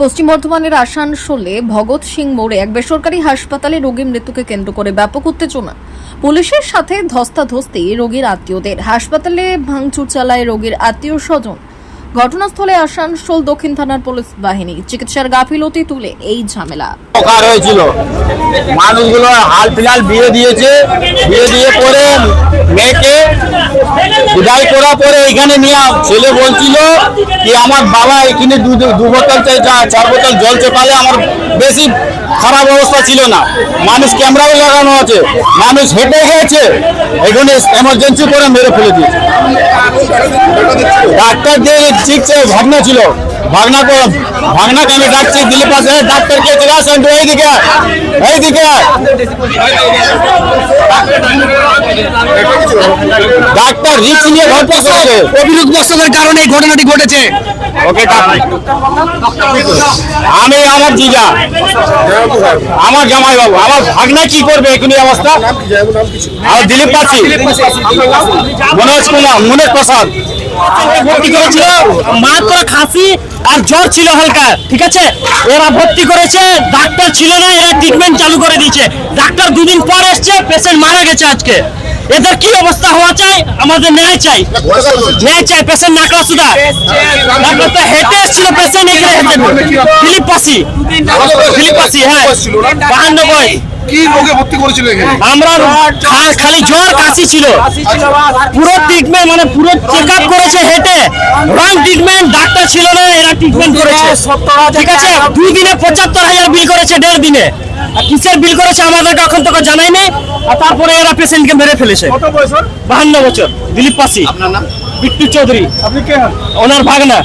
পশ্চিম বর্ধমানের আসানসোলে ভগৎ সিং মোড়ে এক বেসরকারি হাসপাতালে রোগীর মৃত্যুকে কেন্দ্র করে ব্যাপক উত্তেজনা। পুলিশের সাথে ধস্তাধস্তি রোগীর আত্মীয়দের। হাসপাতালে ভাঙচুর চালায় রোগীর আত্মীয় স্বজন ঘটনাস্থলে আসানসোল দক্ষিণ থানার পুলিশ বাহিনী চিকিৎসার গাফিলতি তুলে এই ঝামেলা। হয়েছিল। মানুষগুলো হাল ফিলহাল বিয়ে দিয়েছে। বিয়ে দিয়ে পরে মেয়েকে বিদায় করার পরে এখানে নিয়ে ছেলে বলছিল কি আমার বাবা এখানে দু বোতল চার বোতল জল চেপালে আমার বেশি খারাপ অবস্থা ছিল না। মানুষ ক্যামেরাও লাগানো আছে। মানুষ হেঁটে গেছে এখানে এমার্জেন্সি করে মেরে ফেলে দিয়েছে। ডাক্তার দিয়ে চিকিৎসা ভাবনা ছিল। ভাগনা কো ভাগনাকে আমি ডাকছি? দিলে পাশে ডাক্তার কে চলে আসেন তো এইদিকে এইদিকে। ডাক্তার রিক্স নিয়ে ঘটনা করেছে অভিযোগ বস্ত্রের কারণে এই ঘটনাটি ঘটেছে। ওকে আমি আমার জিজা। আমার জামাই বাবু আমার ভাগনা কি করবে এখন অবস্থা? আর দিলীপ পাচ্ছি মনোজ কুমার মনোজ প্রসাদ। মাত্র খাসি আর জ্বর ছিল হালকা, ঠিক আছে? এরা ভর্তি করেছে, ডাক্তার ছিল না, এরা ট্রিটমেন্ট চালু করে দিয়েছে। ডাক্তার দুদিন পর এসছে পেশেন্ট মারা গেছে আজকে। এদের কি অবস্থা হওয়া চাই? আমাদের ন্যায় চাই। ন্যায় চাই পেশেন্ট নাকলা সুদা। ডাক্তার তো হেঁটে এসেছিল পেশেন্ট এখানে হেঁটে। দিলীপ পাসি। দিলীপ পাসি হ্যাঁ। বাহান্ন বয়স। কি রোগে ভর্তি করেছিল এখানে? আমরা খালি জ্বর কাশি ছিল। পুরো ট্রিটমেন্ট মানে পুরো চেক আপ করেছে হেঁটে। রং ট্রিটমেন্ট ডাক্তার ছিল না এরা ট্রিটমেন্ট করেছে। ঠিক আছে? দুই দিনে পঁচাত্তর হাজার বিল করেছে দেড় দিনে। কিসের বিল করেছে আমাদেরকে এখন তোকে জানাইনি আর তারপরে এরা পেশেন্টকে মেরে ফেলেছে। কত বয়স ওর? বাহান্ন বছর দিলীপ পাসি আপনার নাম? বিট্টু চৌধুরী। আপনি কে ওনার ভাগনা।